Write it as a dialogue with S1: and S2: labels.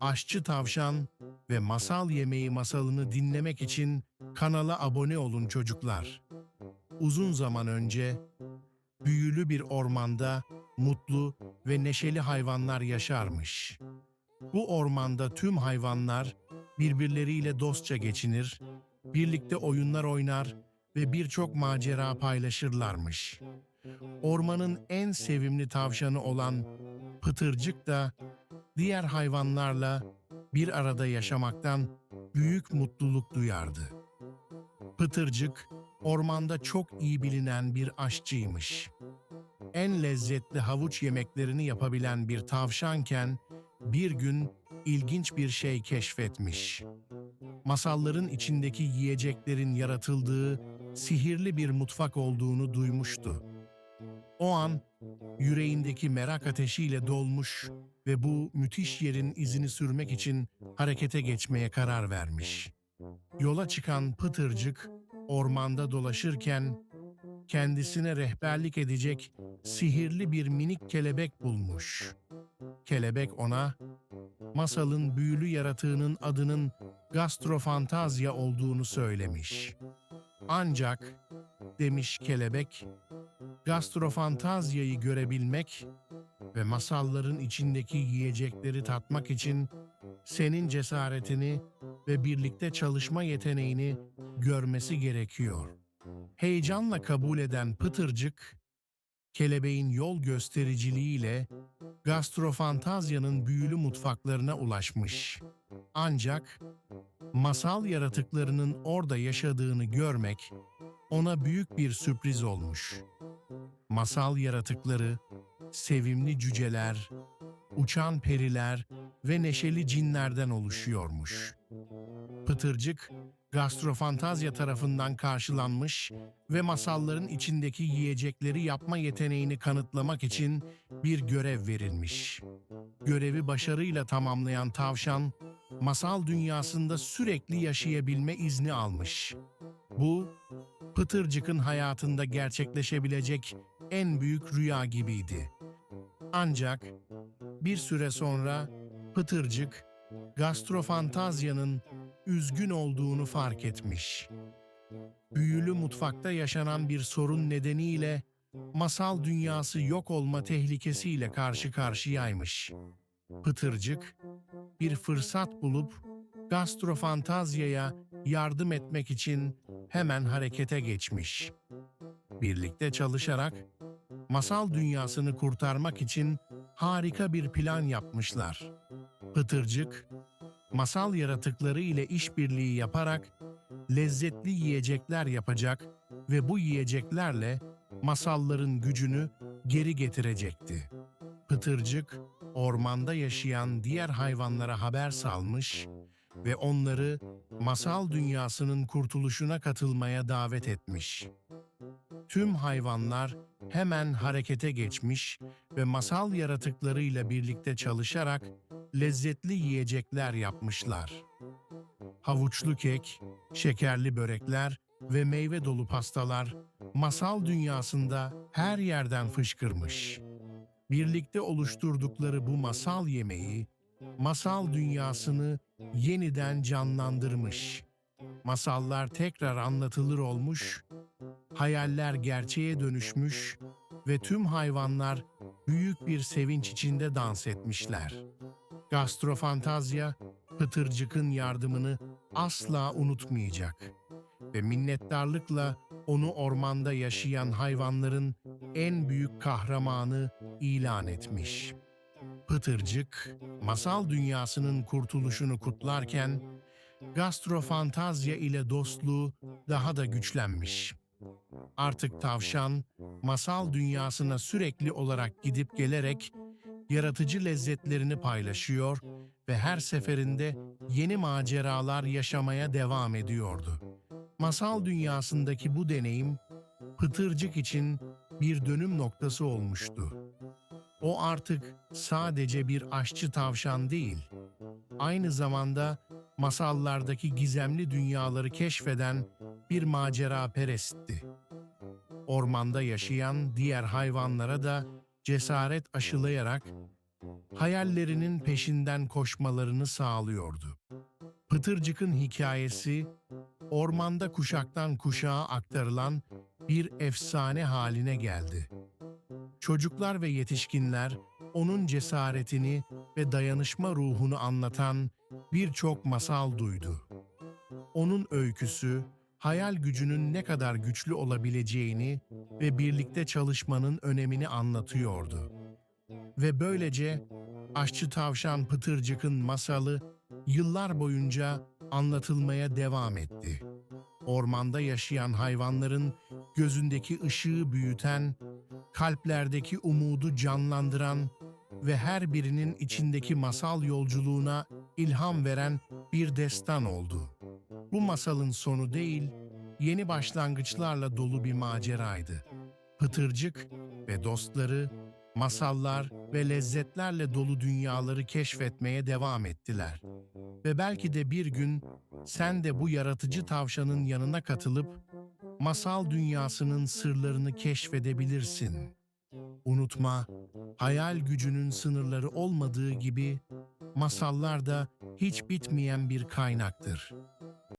S1: Aşçı Tavşan ve Masal Yemeği masalını dinlemek için kanala abone olun çocuklar. Uzun zaman önce büyülü bir ormanda mutlu ve neşeli hayvanlar yaşarmış. Bu ormanda tüm hayvanlar birbirleriyle dostça geçinir, birlikte oyunlar oynar ve birçok macera paylaşırlarmış. Ormanın en sevimli tavşanı olan Pıtırcık da diğer hayvanlarla bir arada yaşamaktan büyük mutluluk duyardı. Pıtırcık ormanda çok iyi bilinen bir aşçıymış. En lezzetli havuç yemeklerini yapabilen bir tavşanken bir gün ilginç bir şey keşfetmiş. Masalların içindeki yiyeceklerin yaratıldığı sihirli bir mutfak olduğunu duymuştu. O an yüreğindeki merak ateşiyle dolmuş ve bu müthiş yerin izini sürmek için harekete geçmeye karar vermiş. Yola çıkan Pıtırcık ormanda dolaşırken kendisine rehberlik edecek sihirli bir minik kelebek bulmuş. Kelebek ona masalın büyülü yaratığının adının gastrofantazya olduğunu söylemiş. Ancak demiş kelebek, gastrofantazyayı görebilmek ve masalların içindeki yiyecekleri tatmak için senin cesaretini ve birlikte çalışma yeteneğini görmesi gerekiyor. Heyecanla kabul eden Pıtırcık, kelebeğin yol göstericiliğiyle gastrofantazyanın büyülü mutfaklarına ulaşmış. Ancak masal yaratıklarının orada yaşadığını görmek ona büyük bir sürpriz olmuş. Masal yaratıkları, sevimli cüceler, uçan periler ve neşeli cinlerden oluşuyormuş. Pıtırcık, gastrofantazya tarafından karşılanmış ve masalların içindeki yiyecekleri yapma yeteneğini kanıtlamak için bir görev verilmiş. Görevi başarıyla tamamlayan tavşan, masal dünyasında sürekli yaşayabilme izni almış. Bu, Pıtırcık'ın hayatında gerçekleşebilecek en büyük rüya gibiydi. Ancak bir süre sonra Pıtırcık, gastrofantazyanın üzgün olduğunu fark etmiş. Büyülü mutfakta yaşanan bir sorun nedeniyle masal dünyası yok olma tehlikesiyle karşı karşıyaymış. Pıtırcık bir fırsat bulup gastrofantazyaya yardım etmek için hemen harekete geçmiş. Birlikte çalışarak masal dünyasını kurtarmak için harika bir plan yapmışlar. Pıtırcık, masal yaratıkları ile işbirliği yaparak lezzetli yiyecekler yapacak ve bu yiyeceklerle masalların gücünü geri getirecekti. Pıtırcık, ormanda yaşayan diğer hayvanlara haber salmış ve onları masal dünyasının kurtuluşuna katılmaya davet etmiş. Tüm hayvanlar hemen harekete geçmiş ve masal yaratıklarıyla birlikte çalışarak lezzetli yiyecekler yapmışlar. Havuçlu kek, şekerli börekler ve meyve dolu pastalar masal dünyasında her yerden fışkırmış. Birlikte oluşturdukları bu masal yemeği masal dünyasını yeniden canlandırmış. Masallar tekrar anlatılır olmuş, hayaller gerçeğe dönüşmüş ve tüm hayvanlar büyük bir sevinç içinde dans etmişler. Gastrofantazya, Pıtırcık'ın yardımını asla unutmayacak ve minnettarlıkla onu ormanda yaşayan hayvanların en büyük kahramanı ilan etmiş. Pıtırcık, masal dünyasının kurtuluşunu kutlarken, gastrofantazya ile dostluğu daha da güçlenmiş. Artık tavşan, masal dünyasına sürekli olarak gidip gelerek yaratıcı lezzetlerini paylaşıyor ve her seferinde yeni maceralar yaşamaya devam ediyordu. Masal dünyasındaki bu deneyim, Pıtırcık için bir dönüm noktası olmuştu. O artık sadece bir aşçı tavşan değil, aynı zamanda masallardaki gizemli dünyaları keşfeden bir macera perestti. Ormanda yaşayan diğer hayvanlara da cesaret aşılayarak hayallerinin peşinden koşmalarını sağlıyordu. Pıtırcık'ın hikayesi, ormanda kuşaktan kuşağa aktarılan bir efsane haline geldi. Çocuklar ve yetişkinler onun cesaretini ve dayanışma ruhunu anlatan birçok masal duydu. Onun öyküsü, hayal gücünün ne kadar güçlü olabileceğini ve birlikte çalışmanın önemini anlatıyordu. Ve böylece Aşçı Tavşan Pıtırcık'ın masalı yıllar boyunca anlatılmaya devam etti. Ormanda yaşayan hayvanların gözündeki ışığı büyüten, kalplerdeki umudu canlandıran ve her birinin içindeki masal yolculuğuna ilham veren bir destan oldu. Bu masalın sonu değil, yeni başlangıçlarla dolu bir maceraydı. Pıtırcık ve dostları masallar ve lezzetlerle dolu dünyaları keşfetmeye devam ettiler. Ve belki de bir gün sen de bu yaratıcı tavşanın yanına katılıp masal dünyasının sırlarını keşfedebilirsin. Unutma, hayal gücünün sınırları olmadığı gibi masallar da hiç bitmeyen bir kaynaktır.